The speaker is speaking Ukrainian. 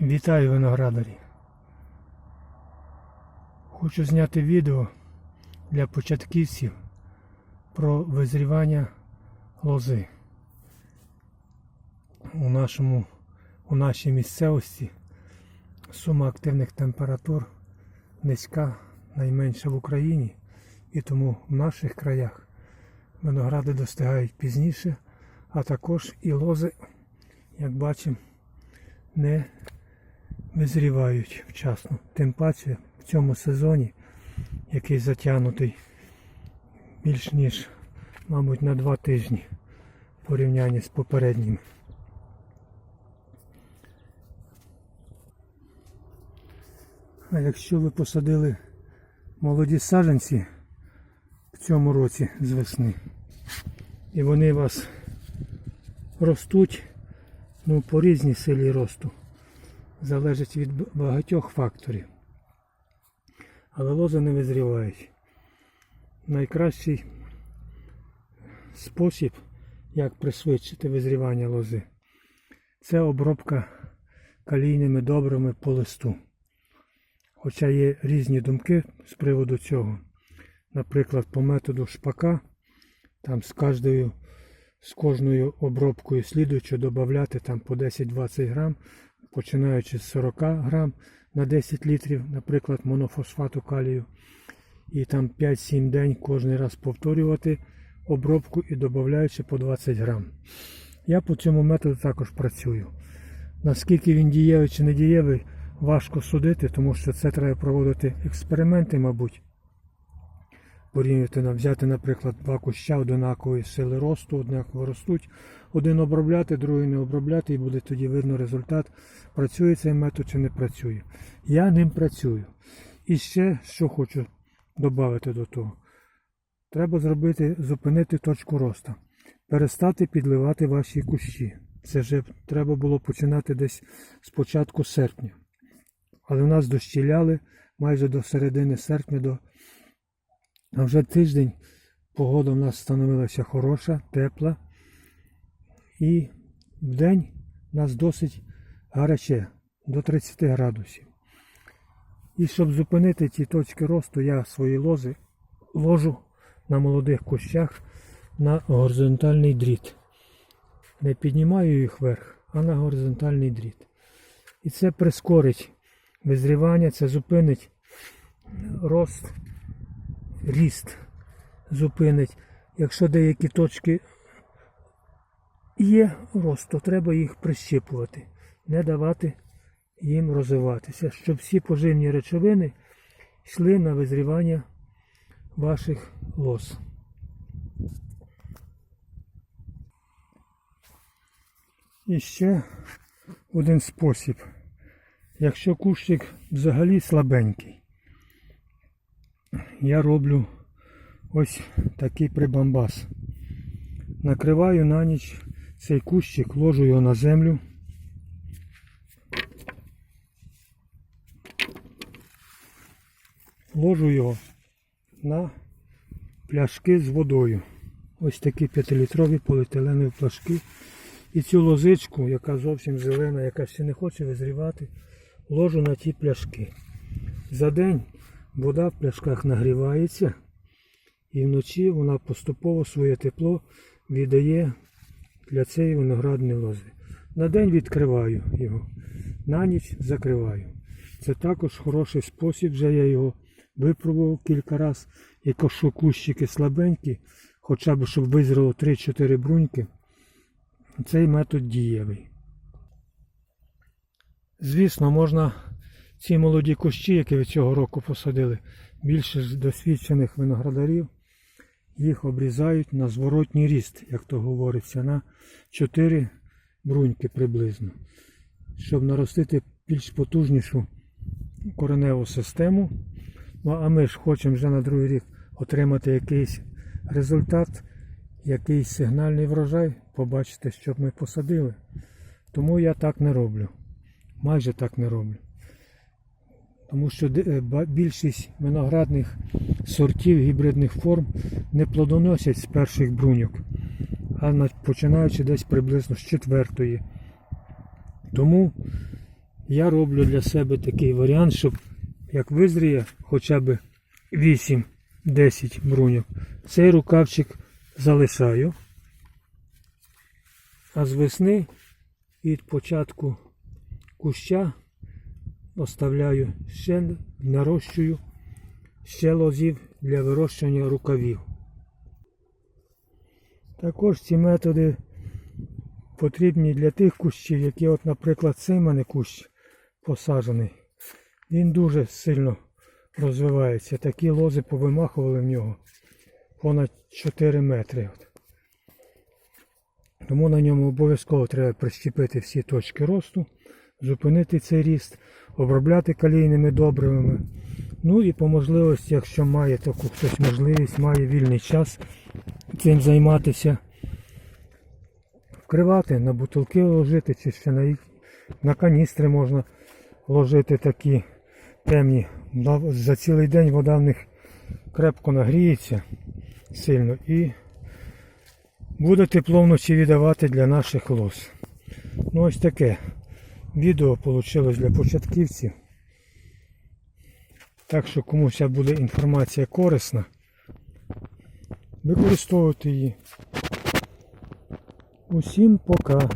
Вітаю виноградарі. Хочу зняти відео для початківців про визрівання лози. У, нашому, у нашій місцевості сума активних температур низька, найменша в Україні, і тому в наших краях виногради достигають пізніше, а також і лози, як бачимо, не визрівають вчасно. Тим паче в цьому сезоні, який затягнутий більш ніж, мабуть, на два тижні в порівнянні з попередніми. А якщо ви посадили молоді саджанці в цьому році з весни, і вони у вас ростуть ну, по різній силі росту, залежить від багатьох факторів. Але лози не визрівають. Найкращий спосіб, як пришвидшити визрівання лози, це обробка калійними добрами по листу. Хоча є різні думки з приводу цього. Наприклад, по методу шпака, там з кожною, з кожною обробкою слідуючи додати по 10-20 грам, починаючи з 40 грам на 10 літрів, наприклад, монофосфату калію. І там 5-7 день кожен раз повторювати обробку і додаючи по 20 грам. Я по цьому методу також працюю. Наскільки він дієвий чи не дієвий, важко судити, тому що це треба проводити експерименти, мабуть. Порівняти, взяти, наприклад, два куща однакової сили росту, однаково ростуть. Один обробляти, другий не обробляти, і буде тоді видно результат, працює цей метод чи не працює. Я ним працюю. І ще що хочу додати до того. Треба зробити, зупинити точку росту. Перестати підливати ваші кущі. Це вже треба було починати десь з початку серпня. Але в нас дощіляли майже до середини серпня, до... а вже тиждень погода в нас становилася хороша, тепла. І в день в нас досить гаряче, до 30 градусів. І щоб зупинити ті точки росту, я свої лози ложу на молодих кущах на горизонтальний дріт. Не піднімаю їх вверх, а на горизонтальний дріт. І це прискорить визрівання, це зупинить рост, ріст зупинить. Якщо деякі точки є рост, то треба їх прищіпувати, не давати їм розвиватися, щоб всі поживні речовини йшли на визрівання ваших лоз. І ще один спосіб. Якщо кущик взагалі слабенький, я роблю ось такий прибамбас. Накриваю на ніч цей кущик, ложу його на землю. Ложу його на пляшки з водою. Ось такі 5-літрові поліетиленові пляшки. І цю лозичку, яка зовсім зелена, яка ще не хоче визрівати, ложу на ті пляшки. За день вода в пляшках нагрівається, і вночі вона поступово своє тепло віддає для цієї виноградної лози. На день відкриваю його, на ніч закриваю. Це також хороший спосіб, вже я його випробував кілька разів. Якщо кущики слабенькі, хоча б щоб визріло 3-4 бруньки, цей метод дієвий. Звісно, можна ці молоді кущі, які ви цього року посадили, більше з досвідчених виноградарів, їх обрізають на зворотній ріст, як то говориться, на 4 бруньки приблизно, щоб наростити більш потужнішу кореневу систему. Ну, а ми ж хочемо вже на другий рік отримати якийсь результат, якийсь сигнальний врожай, побачити, що ми посадили. Тому я так не роблю. Майже так не роблю. Тому що е, більшість виноградних сортів гібридних форм не плодоносять з перших бруньок, а починаючи десь приблизно з четвертої. Тому я роблю для себе такий варіант, щоб як визріє хоча б 8-10 бруньок, цей рукавчик залишаю. А з весни від початку куща оставляю ще нарощую ще лозів для вирощування рукавів. Також ці методи потрібні для тих кущів, які, от, наприклад, цей мене кущ посаджений. Він дуже сильно розвивається. Такі лози повимахували в нього понад 4 метри. Тому на ньому обов'язково треба прищепити всі точки росту, зупинити цей ріст, обробляти калійними добривами. Ну і по можливості, якщо має таку хтось можливість, має вільний час цим займатися, вкривати, на бутилки ложити, чи ще на, на каністри можна ложити такі темні. За цілий день вода в них крепко нагріється сильно і буде тепло вночі віддавати для наших лос. Ну ось таке відео вийшло для початківців. Так що комусь буде інформація корисна, використовуйте її. Усім пока.